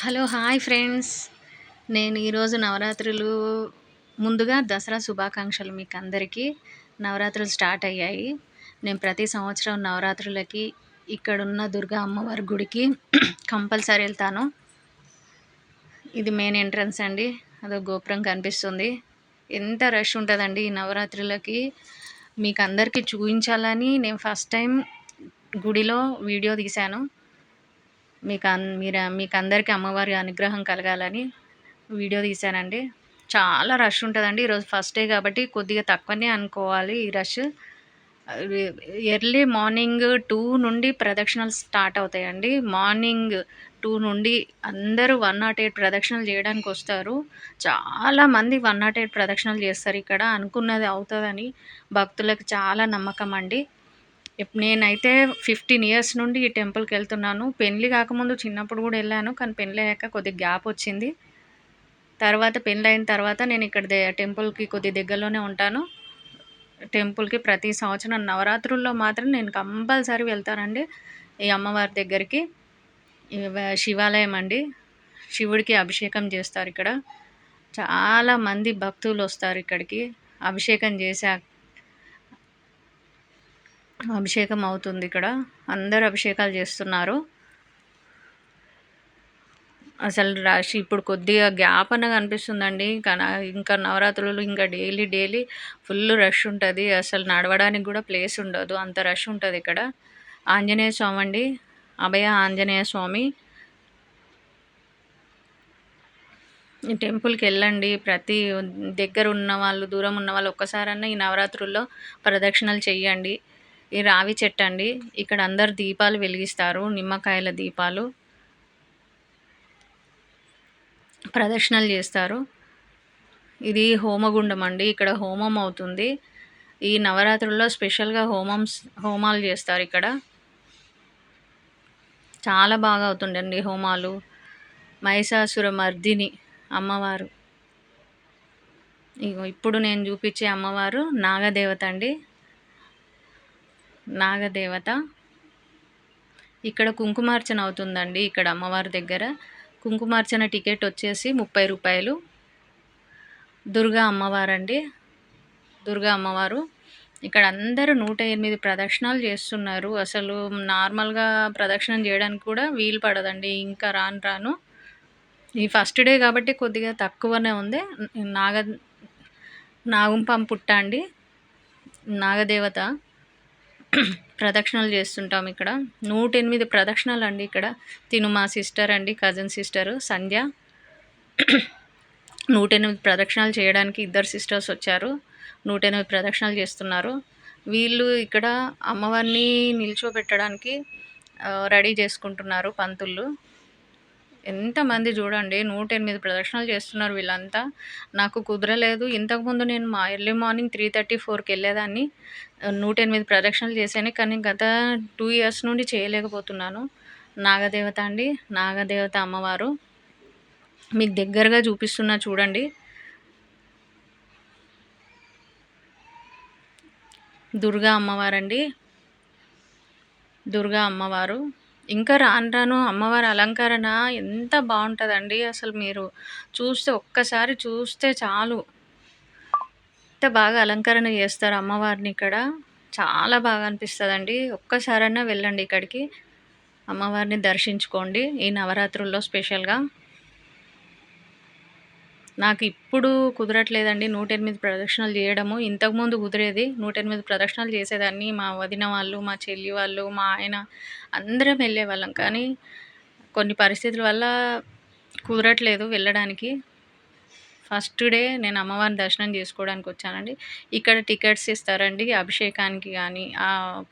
Hello hi friends. నేను ఈరోజు నవరాత్రులు ముందుగా దసరా శుభాకాంక్షలు మీకు అందరికీ నవరాత్రులు స్టార్ట్ అయ్యాయి. నేను ప్రతి సంవత్సరం నవరాత్రులకి ఇక్కడున్న దుర్గా అమ్మవారి గుడికి కంపల్సరీ వెళ్తాను. ఇది మెయిన్ ఎంట్రన్స్ అండి. అదో గోపురం కనిపిస్తుంది. ఎంత రష్ ఉంటుందండి ఈ నవరాత్రులకి. మీకు అందరికీ చూపించాలని నేను ఫస్ట్ టైం గుడిలో వీడియో తీశాను. మీకు మీరు మీకు అందరికీ అమ్మవారి అనుగ్రహం కలగాలని వీడియో తీశానండి. చాలా రష్ ఉంటుందండి ఈరోజు ఫస్ట్ డే కాబట్టి కొద్దిగా తక్కువనే అనుకోవాలి ఈ రష్. ఎర్లీ మార్నింగ్ టూ నుండి ప్రదక్షిణలు స్టార్ట్ అవుతాయండి. మార్నింగ్ టూ నుండి అందరూ వన్ నాట్ ఎయిట్ ప్రదక్షిణలు చేయడానికి వస్తారు. చాలామంది వన్ నాట్ ఎయిట్ ప్రదక్షిణలు చేస్తారు ఇక్కడ. అనుకున్నది అవుతుందని భక్తులకు చాలా నమ్మకం అండి. నేనైతే ఫిఫ్టీన్ ఇయర్స్ నుండి ఈ టెంపుల్కి వెళ్తున్నాను. పెళ్ళి కాకముందు చిన్నప్పుడు కూడా వెళ్ళాను కానీ పెళ్ళి అయ్యాక కొద్దిగా గ్యాప్ వచ్చింది. తర్వాత పెళ్ళి అయిన తర్వాత నేను ఇక్కడ టెంపుల్కి కొద్ది దగ్గరలోనే ఉంటాను. టెంపుల్కి ప్రతి సంవత్సరం నవరాత్రుల్లో మాత్రం నేను కంపల్సరీ వెళ్తానండి ఈ అమ్మవారి దగ్గరికి. శివాలయం అండి. శివుడికి అభిషేకం చేస్తారు ఇక్కడ. చాలా మంది భక్తులు వస్తారు ఇక్కడికి. అభిషేకం చేశాక అభిషేకం అవుతుంది ఇక్కడ. అందరు అభిషేకాలు చేస్తున్నారు. అసలు రష్ ఇప్పుడు కొద్దిగా గ్యాప్ అన్న కనిపిస్తుందండి. కానీ ఇంకా నవరాత్రులు ఇంకా డైలీ డైలీ ఫుల్ రష్ ఉంటుంది. అసలు నడవడానికి కూడా ప్లేస్ ఉండదు. అంత రష్ ఉంటుంది ఇక్కడ. ఆంజనేయ స్వామి అండి. అభయ ఆంజనేయ స్వామి. ఈ టెంపుల్కి వెళ్ళండి. ప్రతి దగ్గర ఉన్న వాళ్ళు దూరం ఉన్న వాళ్ళు ఒక్కసారన్నా ఈ నవరాత్రుల్లో ప్రదక్షిణలు చెయ్యండి. ఈ రావి చెట్టు అండి. ఇక్కడ అందరు దీపాలు వెలిగిస్తారు. నిమ్మకాయల దీపాలు ప్రదర్శనలు చేస్తారు. ఇది హోమగుండం అండి. ఇక్కడ హోమం అవుతుంది. ఈ నవరాత్రుల్లో స్పెషల్గా హోమం హోమాలు చేస్తారు ఇక్కడ. చాలా బాగా అవుతుండండి హోమాలు. మహిషాసుర మర్దిని అమ్మవారు. ఇగో ఇప్పుడు నేను చూపించే అమ్మవారు నాగదేవత అండి. నాగదేవత. ఇక్కడ కుంకుమార్చన అవుతుందండి ఇక్కడ అమ్మవారి దగ్గర. కుంకుమార్చన టికెట్ వచ్చేసి ముప్పై రూపాయలు. దుర్గా అమ్మవారండి. దుర్గా అమ్మవారు. ఇక్కడ అందరూ నూట ఎనిమిది ప్రదక్షిణాలు చేస్తున్నారు. అసలు నార్మల్గా ప్రదక్షిణం చేయడానికి కూడా వీలు పడదండి. ఇంకా రాను రాను. ఈ ఫస్ట్ డే కాబట్టి కొద్దిగా తక్కువనే ఉంది. నాగ నాగుంపం పుట్ట అండి. నాగదేవత. ప్రదక్షిణలు చేస్తుంటాం ఇక్కడ. నూట ఎనిమిది ప్రదక్షిణలు అండి ఇక్కడ. తిను మా సిస్టర్ అండి కజిన్ సిస్టర్ సంధ్య. నూట ఎనిమిది ప్రదక్షిణాలు చేయడానికి ఇద్దరు సిస్టర్స్ వచ్చారు. నూట ఎనిమిది ప్రదక్షిణాలు చేస్తున్నారు. వీళ్ళు ఇక్కడ అమ్మవారిని నిల్చోబెట్టడానికి రెడీ చేసుకుంటున్నారు పంతులు ఎంతమంది చూడండి నూట ఎనిమిది ప్రదక్షిణలు చేస్తున్నారు వీళ్ళంతా. నాకు కుదరలేదు. ఇంతకుముందు నేను మా ఎర్లీ మార్నింగ్ త్రీ థర్టీ ఫోర్కి వెళ్ళేదాన్ని. నూట ఎనిమిది ప్రదక్షిణలు చేశాను కానీ గత టూ ఇయర్స్ నుండి చేయలేకపోతున్నాను. నాగదేవత అండి. నాగదేవత అమ్మవారు. మీకు దగ్గరగా చూపిస్తున్నా చూడండి. దుర్గా అమ్మవారండి. దుర్గా అమ్మవారు. ఇంకా రాను రాను అమ్మవారి అలంకరణ ఎంత బాగుంటుందండి. అసలు మీరు చూస్తే ఒక్కసారి చూస్తే చాలు. ఎంత బాగా అలంకరణ చేస్తారు అమ్మవారిని ఇక్కడ. చాలా బాగా అనిపిస్తుందండి. ఒక్కసారైనా వెళ్ళండి ఇక్కడికి. అమ్మవారిని దర్శించుకోండి ఈ నవరాత్రుల్లో స్పెషల్గా. నాకు ఇప్పుడు కుదరట్లేదండి నూట ఎనిమిది ప్రదక్షిణలు చేయడము. ఇంతకుముందు కుదిరేది నూట ఎనిమిది ప్రదక్షిణలు చేసేదాన్ని. మా వదిన వాళ్ళు మా చెల్లి వాళ్ళు మా ఆయన అందరం వెళ్ళేవాళ్ళం. కానీ కొన్ని పరిస్థితుల వల్ల కుదరట్లేదు వెళ్ళడానికి. ఫస్ట్ డే నేను అమ్మవారిని దర్శనం చేసుకోవడానికి వచ్చానండి. ఇక్కడ టికెట్స్ ఇస్తారండి అభిషేకానికి కానీ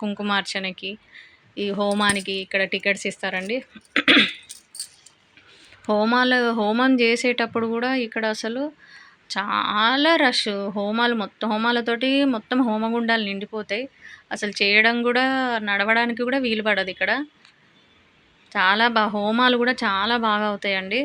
కుంకుమార్చనకి ఈ హోమానికి ఇక్కడ టికెట్స్ ఇస్తారండి. హోమాలు హోమం చేసేటప్పుడు కూడా ఇక్కడ అసలు చాలా రష్. హోమాలు మొత్తం హోమాలతోటి మొత్తం హోమగుండాలు నిండిపోతాయి. అసలు చేయడం కూడా నడవడానికి కూడా వీలు పడదు ఇక్కడ. చాలా బా హోమాలు కూడా చాలా బాగా అవుతాయండి.